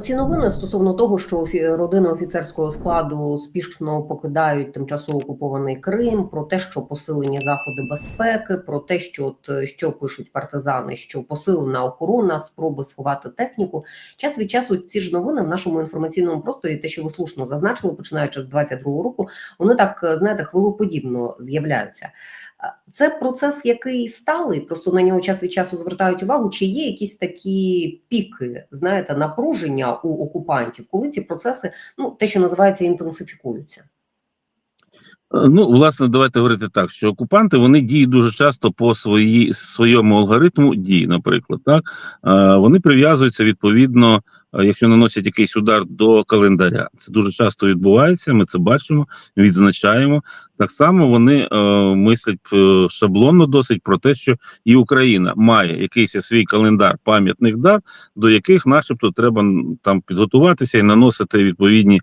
Ці новини стосовно того, що родини офіцерського складу спішно покидають тимчасово окупований Крим, про те, що посилені заходи безпеки, про те, що от е, що пишуть партизани, що посилена охорона, спроби сховати техніку. Час від часу ці ж новини в нашому інформаційному просторі, те, що ви слушно зазначили, починаючи з 22-го року, вони так е, знаєте, хвилоподібно з'являються. Це процес, який сталий, просто на нього час від часу звертають увагу, чи є якісь такі піки, знаєте, напруження у окупантів, коли ці процеси, ну те, що називається, інтенсифікуються. Ну, власне, давайте говорити так, що окупанти вони діють дуже часто по свої, своєму алгоритму дій, наприклад, так е, вони прив'язуються відповідно, якщо наносять якийсь удар до календаря. Це дуже часто відбувається. Ми це бачимо, відзначаємо. Так само вони е, мислять е, шаблонно досить про те, що і Україна має якийсь свій календар пам'ятних дат, до яких, начебто, треба там підготуватися і наносити відповідні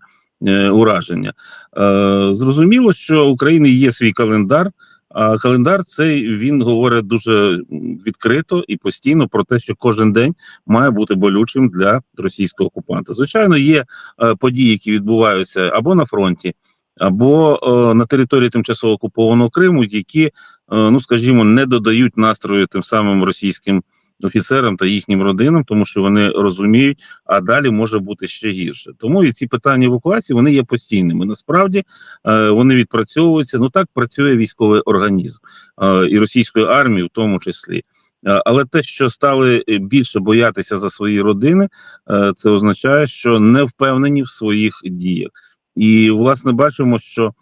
ураження. Е, зрозуміло, що у України є свій календар. А календар цей він говорить дуже відкрито і постійно про те, що кожен день має бути болючим для російського окупанта. Звичайно, є е, події, які відбуваються або на фронті, або е, на території тимчасово окупованого Криму, які, е, ну скажімо, не додають настрою тим самим російським офіцерам та їхнім родинам, тому що вони розуміють, а далі може бути ще гірше. Тому і ці питання евакуації вони є постійними. Насправді е, вони відпрацьовуються. Ну так працює військовий організм е, і російської армії, в тому числі. Е, Але те, що стали більше боятися за свої родини, це означає, що не впевнені в своїх діях. І власне бачимо, що,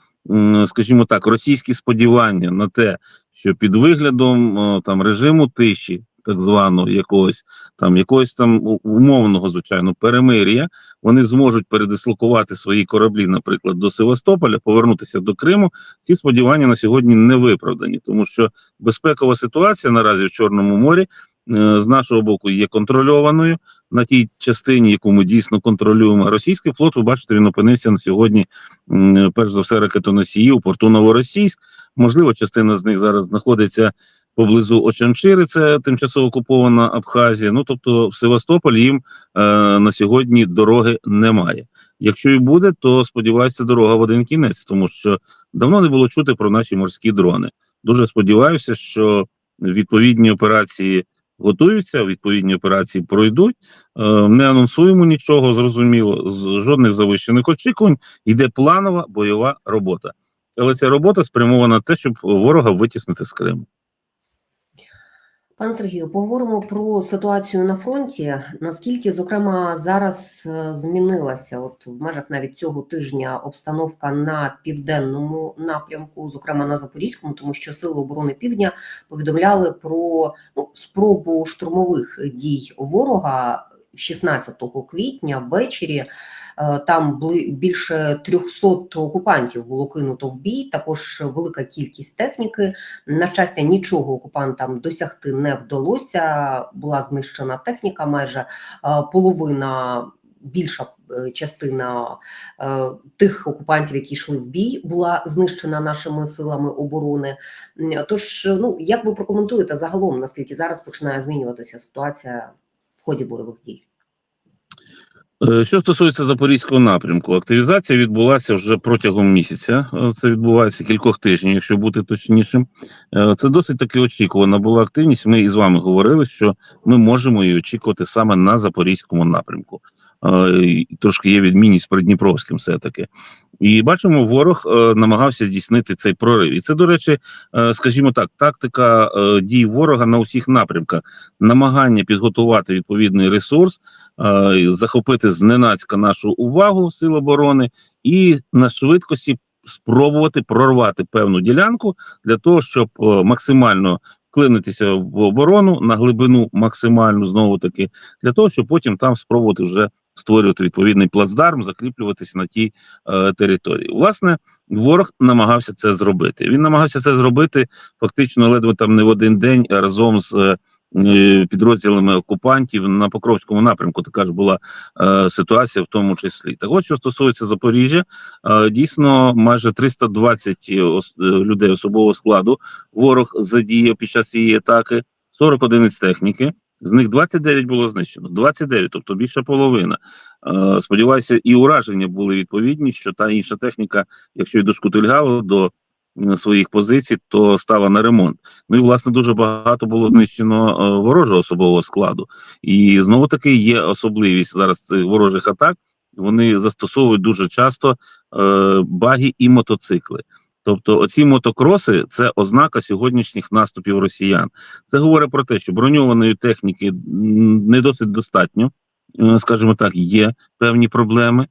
скажімо так, російські сподівання на те, що під виглядом там режиму тиші, так званого якогось там якогось там умовного, звичайно, перемир'я, вони зможуть передислокувати свої кораблі, наприклад, до Севастополя, повернутися до Криму. Ці сподівання на сьогодні не виправдані, тому що безпекова ситуація наразі в Чорному морі е, з нашого боку є контрольованою на тій частині, яку ми дійсно контролюємо. Російський флот, ви бачите, він опинився на сьогодні, перш за все, ракетоносії у порту Новоросійськ. Можливо, частина з них зараз знаходиться поблизу Очамчири, це тимчасово окупована Абхазія. Ну тобто, в Севастополь їм е, на сьогодні дороги немає. Якщо і буде, то сподіваюся, дорога в один кінець, тому що давно не було чути про наші морські дрони. Дуже сподіваюся, що відповідні операції готуються, відповідні операції пройдуть. Е, не анонсуємо нічого, зрозуміло, з жодних завищених очікувань. Йде планова бойова робота. Але ця робота спрямована на те, щоб ворога витіснити з Криму. Пане Сергію, поговоримо про ситуацію на фронті. Наскільки, зокрема, зараз е, змінилася, от в межах навіть цього тижня, обстановка на південному напрямку, зокрема на Запорізькому, тому що Сили оборони Півдня повідомляли про ну, спробу штурмових дій ворога 16 квітня ввечері. Е, Там більше 300 окупантів було кинуто в бій. Також велика кількість техніки. На щастя, нічого окупантам досягти не вдалося. Була знищена техніка, майже е, половина. Більша е, частина е, тих окупантів, які йшли в бій, була знищена нашими силами оборони. Тож, ну як ви прокоментуєте загалом, наскільки зараз починає змінюватися ситуація в ході бойових дій? Е, Що стосується запорізького напрямку, активізація відбулася вже протягом місяця. Е, Це відбувається кількох тижнів, якщо бути точнішим. Е, Це досить таки очікувана була активність. Ми із вами говорили, що ми можемо її очікувати саме на запорізькому напрямку. Е, Трошки є відмінність з Придніпровським, все таки. І бачимо, ворог е, намагався здійснити цей прорив. І це, до речі, е, скажімо так, тактика дій ворога на усіх напрямках, намагання підготувати відповідний ресурс, захопити зненацька нашу увагу сил оборони і на швидкості спробувати прорвати певну ділянку для того, щоб максимально вклинитися в оборону на глибину максимальну знову таки, для того, щоб потім там спробувати вже створювати відповідний плацдарм, закріплюватися на тій е, території. Власне, ворог намагався це зробити. Він намагався це зробити фактично ледве там не в один день разом з. е, е, Підрозділами окупантів на Покровському напрямку така ж була е, ситуація, в тому числі. Так от, що стосується Запоріжжя, е, дійсно майже 320 ос- е, людей особового складу ворог задіяв під час цієї атаки, 40 одиниць техніки, З них 29 було знищено. 29, тобто більша половина. Е, сподіваюся, і ураження були відповідні, що та інша техніка, якщо й дошкутильгало до своїх позицій, то стала на ремонт. Ну і власне дуже багато було знищено е, ворожого особового складу. І знову таки є особливість зараз цих ворожих атак. Вони застосовують дуже часто е, баги і мотоцикли. Тобто, оці мотокроси це ознака сьогоднішніх наступів росіян. Це говорить про те, що броньованої техніки не досить достатньо, е, скажімо так, є певні проблеми.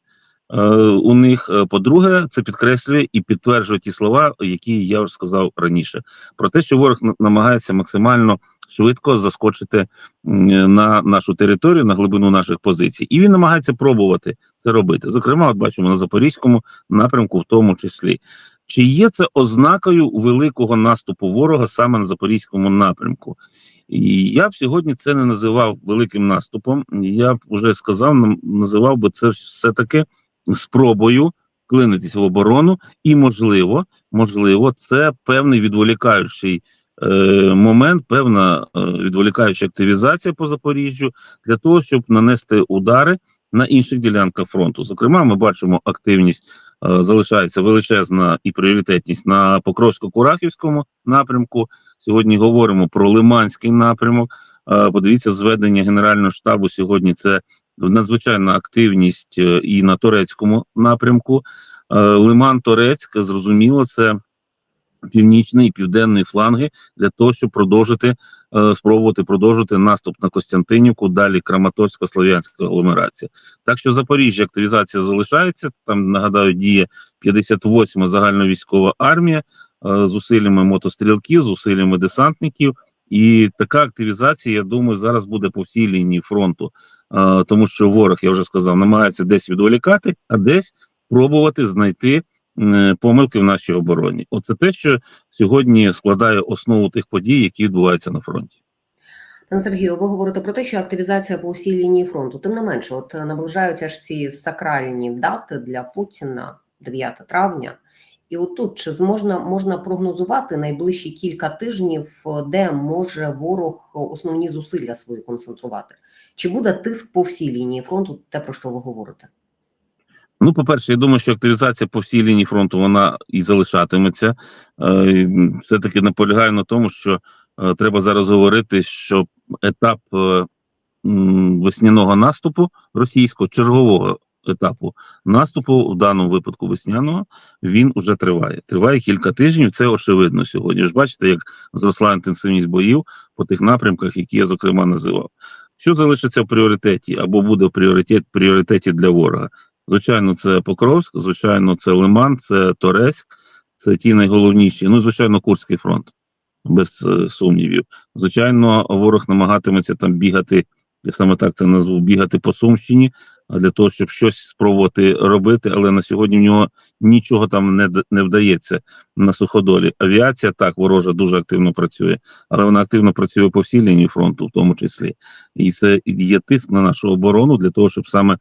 е, У них Е, по-друге, це підкреслює і підтверджує ті слова, які я вже сказав раніше, про те, що ворог намагається максимально швидко заскочити на нашу територію, на глибину наших позицій, і він намагається пробувати це робити. Зокрема, от бачимо на запорізькому напрямку, в тому числі. Чи є це ознакою великого наступу ворога саме на запорізькому напрямку? І я б сьогодні це не називав великим наступом. Я б вже сказав, називав би це все таки спробою вклинитися в оборону, і можливо, можливо, це певний відволікаючий е, момент, певна е, відволікаюча активізація по Запоріжжю для того, щоб нанести удари на інших ділянках фронту. Зокрема, ми бачимо активність е, залишається величезна і пріоритетність на Покровсько-Курахівському напрямку. Сьогодні говоримо про Лиманський напрямок. Е, Подивіться, зведення Генерального штабу сьогодні це надзвичайна активність е, і на турецькому напрямку. Лиман Торецьк, зрозуміло, це північний і південний фланги для того, щоб продовжити е, спробувати продовжити наступ на Костянтинівку, далі Краматорсько-Слов'янська агломерація. Так що Запоріжжя активізація залишається. Там нагадаю, діє 58-ма загальновійськова армія е, з усиллями мотострілків, з усиллями десантників. І така активізація, я думаю, зараз буде по всій лінії фронту, е, тому що ворог, я вже сказав, намагається десь відволікати, а десь пробувати знайти помилки в нашій обороні. Оце те, що сьогодні складає основу тих подій, які відбуваються на фронті. Пане Сергію, ви говорите про те, що активізація по всій лінії фронту. Тим не менше, от е, наближаються ж ці сакральні дати для Путіна 9 травня. І отут чи зможна можна прогнозувати найближчі кілька тижнів, е, де може ворог основні зусилля свої концентрувати? Чи буде тиск по всій лінії фронту, те про що ви говорите? Ну, по-перше, я думаю, що активізація по всій лінії фронту вона і залишатиметься. Е, Все-таки наполягаю на тому, що е, треба зараз говорити, що етап е, весняного наступу російського чергового етапу наступу, в даному випадку весняного, він уже триває. Триває кілька тижнів. Це очевидно сьогодні. Ж бачите, як зросла інтенсивність боїв по тих напрямках, які я зокрема називав. Що залишиться в пріоритеті або буде в пріоритет, пріоритеті для ворога? Звичайно, це Покровськ, звичайно, це Лиман, це Торецьк, це ті найголовніші. Ну, звичайно, Курський фронт, без е, сумнівів. Звичайно, ворог намагатиметься там бігати, я саме так це назву, бігати по Сумщині, для того, щоб щось спробувати робити, але на сьогодні в нього нічого там не, не вдається на суходолі. Авіація так ворожа дуже активно працює, але вона активно працює по всій лінії фронту, в тому числі. І це є тиск на нашу оборону для того, щоб саме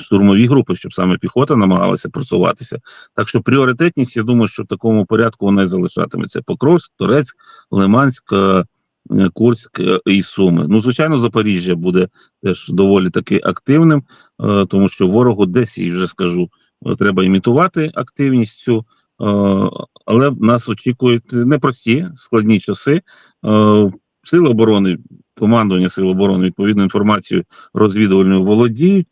штурмові групи, щоб саме піхота намагалася просуватися. Так що пріоритетність, я думаю, що в такому порядку вона і залишатиметься. Покровськ, Турецьк, Лиманськ, е, е, Курськ е, і Суми. Ну, звичайно, Запоріжжя буде теж доволі таки активним, е, тому що ворогу десь, і вже скажу, е, треба імітувати активність цю. е, Але нас очікують непрості складні часи. Е, Сили оборони, командування Сил оборони відповідну інформацію розвідувальною володіють.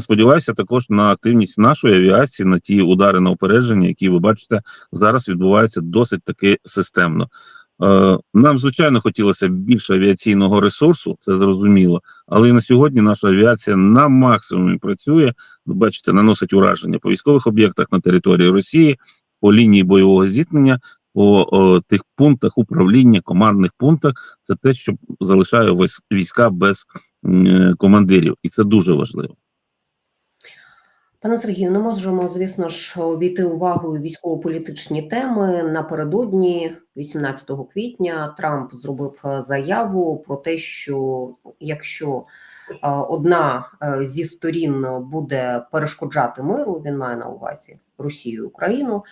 Сподіваюся, також на активність нашої авіації, на ті удари на опередження, які ви бачите, зараз відбуваються досить таки системно. Е, нам, звичайно, хотілося більше авіаційного ресурсу, це зрозуміло, але і на сьогодні наша авіація на максимумі працює. Бачите, наносить ураження по військових об'єктах на території Росії, по лінії бойового зіткнення, по о, тих пунктах управління, командних пунктах. Це те, що залишає військ- війська без е, командирів, і це дуже важливо. Пане Сергію, не можемо, звісно ж, обійти увагою військово-політичні теми. Напередодні, 18 квітня, Трамп зробив е, заяву про те, що якщо е, одна е, зі сторін буде перешкоджати миру, він має на увазі Росію і Україну,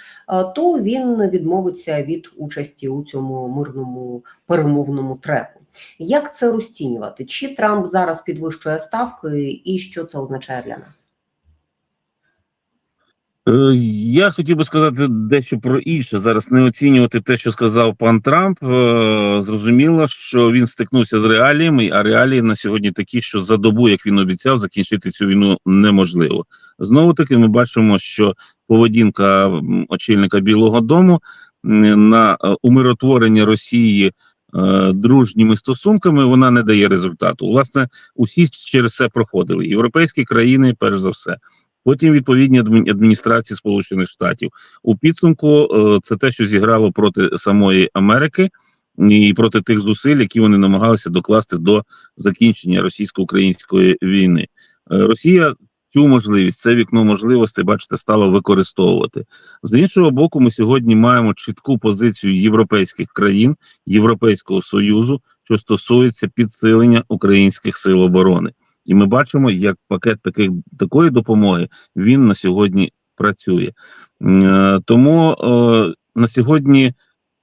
то він відмовиться від участі у цьому мирному перемовному треку. Як це розцінювати? Чи Трамп зараз підвищує ставки, і що це означає для нас? Е, Я хотів би сказати дещо про інше. Зараз не оцінювати те, що сказав пан Трамп. Е, Зрозуміло, що він стикнувся з реаліями, а реалії на сьогодні такі, що за добу, як він обіцяв, закінчити цю війну неможливо. Знову таки, ми бачимо, що поведінка очільника Білого Дому на е, умиротворення Росії дружніми стосунками вона не дає результату. Власне, усі через це проходили. Європейські країни, перш за все потім відповідні адмі- адміністрації Сполучених Штатів. У підсумку е, це те, що зіграло проти самої Америки і проти тих зусиль, які вони намагалися докласти до закінчення російсько-української війни. Е, Росія цю можливість, це вікно можливостей, бачите, стала використовувати. З іншого боку, ми сьогодні маємо чітку позицію європейських країн, Європейського союзу, що стосується підсилення українських сил оборони. І ми бачимо, як пакет таких такої допомоги він на сьогодні працює. Е, Тому е, на сьогодні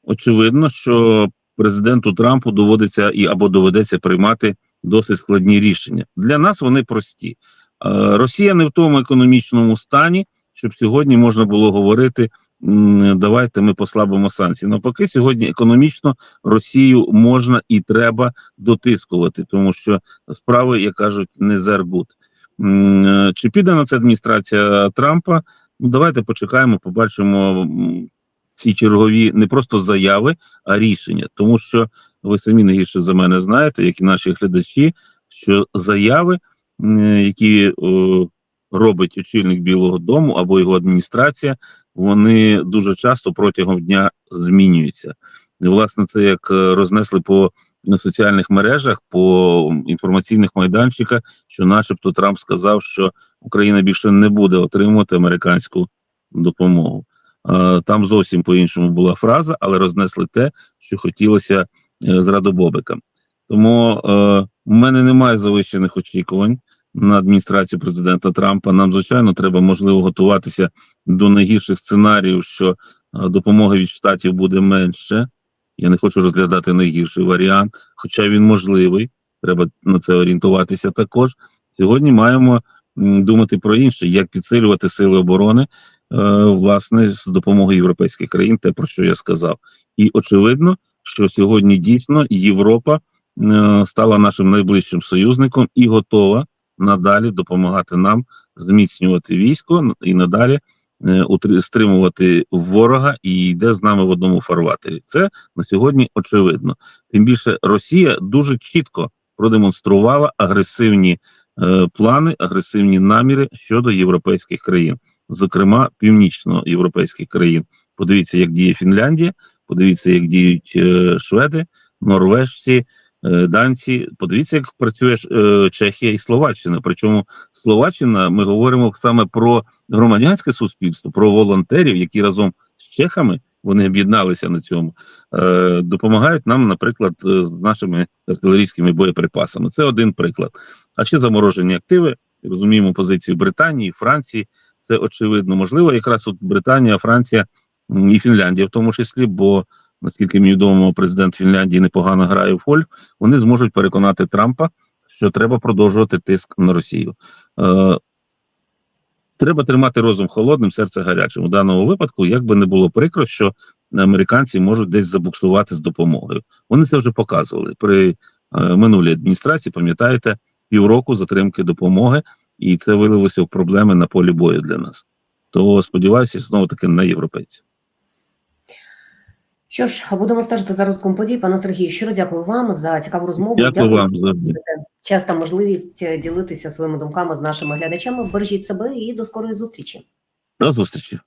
очевидно, що президенту Трампу доводиться і або доведеться приймати досить складні рішення. Для нас вони прості. Е, Росія не в тому економічному стані, щоб сьогодні можна було говорити. Давайте ми послабимо санкції. Навпаки, сьогодні економічно Росію можна і треба дотискувати, тому що справи, як кажуть, не зербут. Е, Чи піде на це адміністрація Трампа? Ну давайте почекаємо, побачимо ці чергові не просто заяви, а рішення. Тому що ви самі не гірше за мене знаєте, як і наші глядачі, що заяви, які е, робить очільник Білого Дому або його адміністрація, вони дуже часто протягом дня змінюються. І, власне, це як е, рознесли по на соціальних мережах, по інформаційних майданчиках, що, начебто, Трамп сказав, що Україна більше не буде отримувати американську допомогу. Е, Там зовсім по-іншому була фраза, але рознесли те, що хотілося е, з. Тому е, в мене немає завищених очікувань на адміністрацію президента Трампа. Нам, звичайно, треба можливо готуватися до найгірших сценаріїв, що е, допомоги від штатів буде менше. Я не хочу розглядати найгірший варіант, хоча він можливий. Треба на це орієнтуватися також. Сьогодні маємо думати про інше, як підсилювати сили оборони, е, власне, з допомогою європейських країн, те про що я сказав. І очевидно, що сьогодні дійсно Європа е, стала нашим найближчим союзником і готова надалі допомагати нам зміцнювати військо і надалі е, стримувати ворога і йде з нами в одному фарватері. Це на сьогодні очевидно. Тим більше Росія дуже чітко продемонструвала агресивні е, плани, агресивні наміри щодо європейських країн, зокрема північноєвропейських країн. Подивіться, як діє Фінляндія, подивіться, як діють е, шведи, норвежці, данці. Подивіться, як працює е, Чехія і Словаччина. Причому Словаччина, ми говоримо саме про громадянське суспільство, про волонтерів, які разом з чехами вони об'єдналися на цьому, е, допомагають нам, наприклад, е, з нашими артилерійськими боєприпасами. Це один приклад. А ще заморожені активи. Розуміємо позицію Британії, Франції. Це очевидно можливо. Якраз от Британія, Франція і Фінляндія, в тому числі, бо наскільки мені відомо, президент Фінляндії непогано грає в гольф, Вони зможуть переконати Трампа, що треба продовжувати тиск на Росію. Е, Треба тримати розум холодним, серце гарячим. У даному випадку, як би не було прикро, що американці можуть десь забуксувати з допомогою. Вони це вже показували при е, минулій адміністрації. Пам'ятаєте, півроку затримки допомоги, і це вилилося в проблеми на полі бою для нас. То сподіваюся, знову таки на європейців. Що ж, будемо стежити за розвитком подій. Пане Сергію, щиро дякую вам за цікаву розмову. Дякую вам за завжди. час та можливість е, ділитися своїми думками з нашими глядачами. Бережіть себе і до скорої зустрічі. До зустрічі.